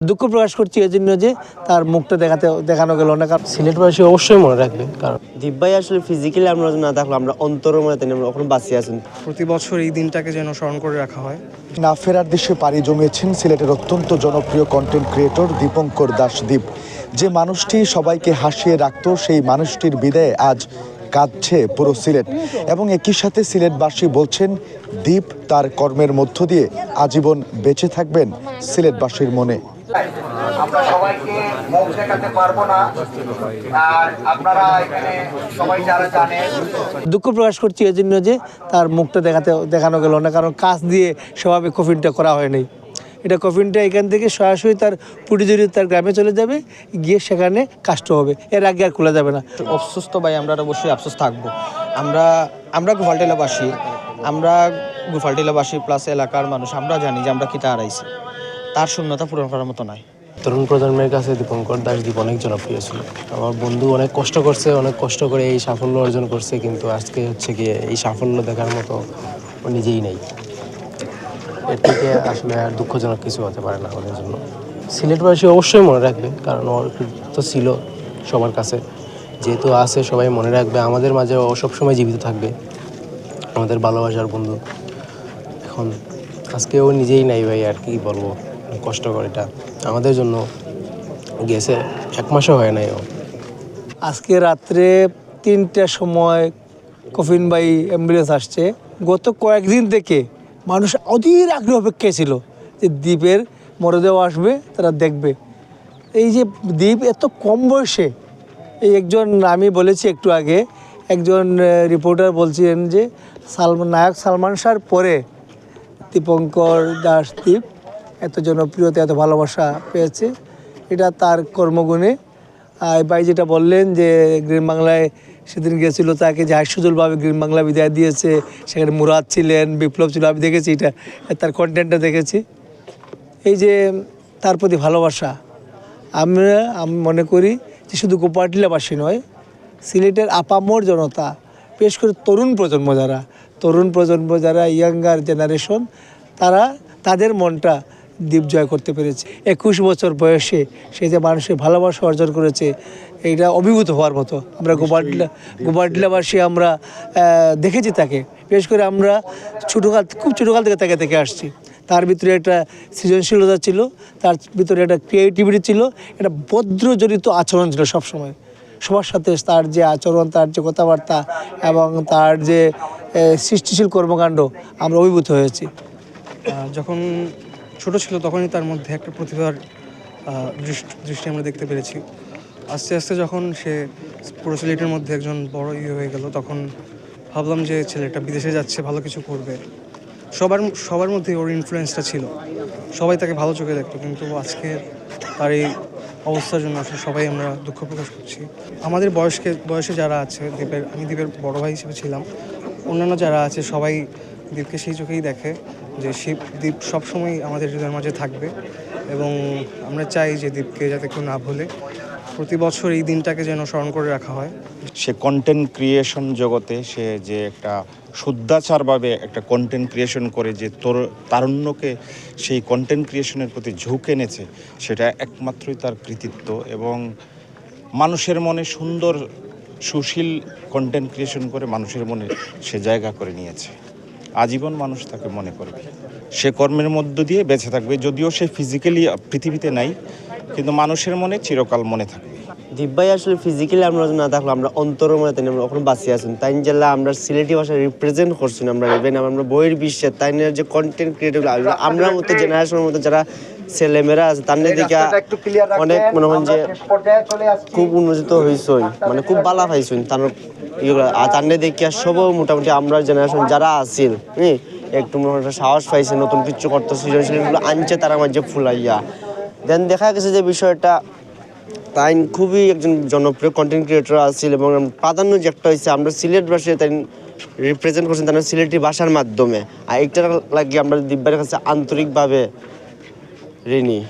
দুঃখ প্রকাশ করছি এই জন্য যে তার মুখটা দেখাতে দেখানো গেল না কারণ সিলেটবাসী অবশ্যই মনে রাখবে কারণ দীপ ভাই আসলে ফিজিক্যালি আমরা না থাকলে আমরা অন্তরের মনে তিনি আমরা ওখানে বাঁচিয়ে আছেন প্রতি বছর এই দিনটাকে যেন স্মরণ করে রাখা হয়। না ফেরার দেশে পাড়ি জমিয়েছেন সিলেটের অত্যন্ত জনপ্রিয় কন্টেন্ট ক্রিয়েটর দীপঙ্কর দাস দীপ যে মানুষটি সবাইকে হাসিয়ে রাখত সেই মানুষটির বিদায়ে আজ কাঁদছে পুরো সিলেট। এবং একই সাথে সিলেটবাসী বলছেন দীপ তার কর্মের মধ্য দিয়ে আজীবন বেঁচে থাকবেন সিলেটবাসীর মনে। আমরা সবাইকে মুখ দেখাতে পারব না। আর আপনারা এখানে সবাই যারা জানেন দুঃখ প্রকাশ করছি এই জন্য যে তার মুখটা দেখাতে দেখানো গেল না কারণ কাজ দিয়ে স্বাভাবিক কফিনটা করা হয়নি এটা কফিনটা এখান থেকে সরাসরি তার পুটিজুরি তার গ্রামে চলে যাবে গিয়ে সেখানে কাজটা হবে। এর আগে আর খোলা যাবে না। অফসোস তো ভাই আমরা অবশ্যই আফসোস থাকব। আমরা আমরা গুফালটিলাবাসী আমরা গুফালটিলাবাসী প্লাস এলাকার মানুষ আমরা জানি যে আমরা কিতা হারাইছি। তার শূন্যতা পূরণ করার মতো নয়। তরুণ প্রজন্মের কাছে দীপঙ্কর দাস দীপ অনেক জনপ্রিয় ছিল। আমার বন্ধু অনেক কষ্ট করছে, অনেক কষ্ট করে এই সাফল্য অর্জন করছে, কিন্তু আজকে হচ্ছে গিয়ে এই সাফল্য দেখার মতো নিজেই নেই। এর থেকে আসলে আর দুঃখজনক কিছু হতে পারে না আমাদের জন্য। সিলেটবাসী অবশ্যই মনে রাখবে, কারণ ওর তো ছিল সবার কাছে। যেহেতু আছে, সবাই মনে রাখবে, আমাদের মাঝে ও সবসময় জীবিত থাকবে, আমাদের ভালোবাসার বন্ধু। এখন আজকে ও নিজেই নাই ভাই, আর কি বলব? কষ্ট করে এটা আমাদের জন্য গেছে এক মাসও হয় নাই আজকে রাত্রে তিনটার সময় কফিন বাই অ্যাম্বুলেন্স আসছে। গত কয়েকদিন থেকে মানুষ অধীর আগ্রহ অপেক্ষায় ছিল যে দ্বীপের মরদেহ আসবে, তারা দেখবে। এই যে দ্বীপ এত কম বয়সে, এই একজন, আমি বলেছি একটু আগে, একজন রিপোর্টার বলছিলেন যে সালমান নায়ক সালমান শাহর পরে দীপঙ্কর দাস দ্বীপ এত জনপ্রিয়তা, এত ভালোবাসা পেয়েছে। এটা তার কর্মগুণে। আর ভাই যেটা বললেন যে গ্রিন বাংলায় সেদিন গেছিল তাকে যে হাস্যজলভাবে গ্রিন বাংলা বিদায় দিয়েছে, সেখানে মুরাদ ছিলেন, বিপ্লব ছিল, আমি দেখেছি এটা, তার কন্টেন্টটা দেখেছি। এই যে তার প্রতি ভালোবাসা, আমরা, আমি মনে করি যে শুধু গোপাটিলাবাসী নয়, সিলেটের আপামর জনতা, বিশেষ করে তরুণ প্রজন্ম যারা, তরুণ প্রজন্ম যারা ইয়াঙ্গার জেনারেশন তারা, তাদের মনটা দ্বীপ জয় করতে পেরেছে। একুশ বছর বয়সে সে যে মানুষের ভালোবাসা অর্জন করেছে এইটা অভিভূত হওয়ার মতো। আমরা গোপাটিলা গোপাটিলাবাসী আমরা দেখেছি তাকে। বিশেষ করে আমরা ছোটোকাল খুব ছোটোকাল থেকে তাকে দেখে আসছি। তার ভিতরে একটা সৃজনশীলতা ছিল তার ভিতরে একটা ক্রিয়েটিভিটি ছিল একটা ভদ্রজনিত আচরণ ছিল সবসময়। সবার সাথে তার যে আচরণ তার যে কথাবার্তা এবং তার যে সৃষ্টিশীল কর্মকাণ্ড আমরা অভিভূত হয়েছি। যখন ছোট ছিল তখনই তার মধ্যে একটা প্রতিভার দৃষ্টি আমরা দেখতে পেরেছি। আস্তে আস্তে যখন সে পুরো সিলেটের মধ্যে একজন বড় ইয়ে হয়ে গেল, তখন ভাবলাম যে ছেলেটা বিদেশে যাচ্ছে, ভালো কিছু করবে। সবার সবার মধ্যে ওর ইনফ্লুয়েন্সটা ছিল। সবাই তাকে ভালো চোখে দেখতো, কিন্তু আজকে তার এই অবস্থার জন্য আসলে সবাই আমরা দুঃখ প্রকাশ করছি। আমাদের বয়সকে, বয়সে যারা আছে দ্বীপের আমি দ্বীপের বড় ভাই হিসেবে ছিলাম, অন্যান্য যারা আছে, সবাই দ্বীপকে সেই চোখেই দেখে যে শিব দ্বীপ সবসময় আমাদের হৃদয়ের মাঝে থাকবে এবং আমরা চাই যে দ্বীপকে যাতে কেউ না ভুলে প্রতি বছর এই দিনটাকে যেন স্মরণ করে রাখা হয়। সে কন্টেন্ট ক্রিয়েশন জগতে সে যে একটা শুদ্ধাচারভাবে একটা কন্টেন্ট ক্রিয়েশন করে যে তোর তারুণ্যকে সেই কন্টেন্ট ক্রিয়েশনের প্রতি ঝোঁক এনেছে, সেটা একমাত্রই তার কৃতিত্ব এবং মানুষের মনে সুন্দর, সুশীল কন্টেন্ট ক্রিয়েশন করে মানুষের মনে সে জায়গা করে নিয়েছে। আজীবন মানুষ তাকে মনে করবে। সে কর্মের মধ্য দিয়ে বেঁচে থাকবে, যদিও সে ফিজিক্যালি পৃথিবীতে নাই, কিন্তু মানুষের মনে চিরকাল মনে থাকবে। দীপ ভাই আসলে ফিজিক্যালি আমরা না থাকলে আমরা অন্তর মনে তিনি আমরা ওখানে বাঁচিয়ে আছেন তাই জেলা আমরা সিলেটি ভাষা রিপ্রেজেন্ট করছি আমরা ইভেন আমরা বইয়ের বিশ্বের তাই যে কন্টেন্ট ক্রিয়েটিভ আমরা মতো জেনারেশনের মতো যারা ছেলেমেয়েরা আছে তার দিকে অনেক মনে হয় যে খুব উন্নতিত হয়েছই মানে খুব ভালো পাইছই তার আর তার দেখি সবও মোটামুটি আমরা জেনারেশন যারা আছিল হ্যাঁ একটু মনে হয় সাহস পাইছে নতুন কিছু করতে সৃজনশীলগুলো আনছে তারা মাঝে ফুলাইয়া। দেন দেখা গেছে যে বিষয়টা তাই খুবই একজন জনপ্রিয় কন্টেন্ট ক্রিয়েটর আছিল এবং প্রাধান্য যে একটা হয়েছে আমরা সিলেট ভাষায় তাই রিপ্রেজেন্ট করছেন তারা সিলেটি ভাষার মাধ্যমে। আর এইটার লাগে আমরা দিব্যার কাছে আন্তরিকভাবে Rini.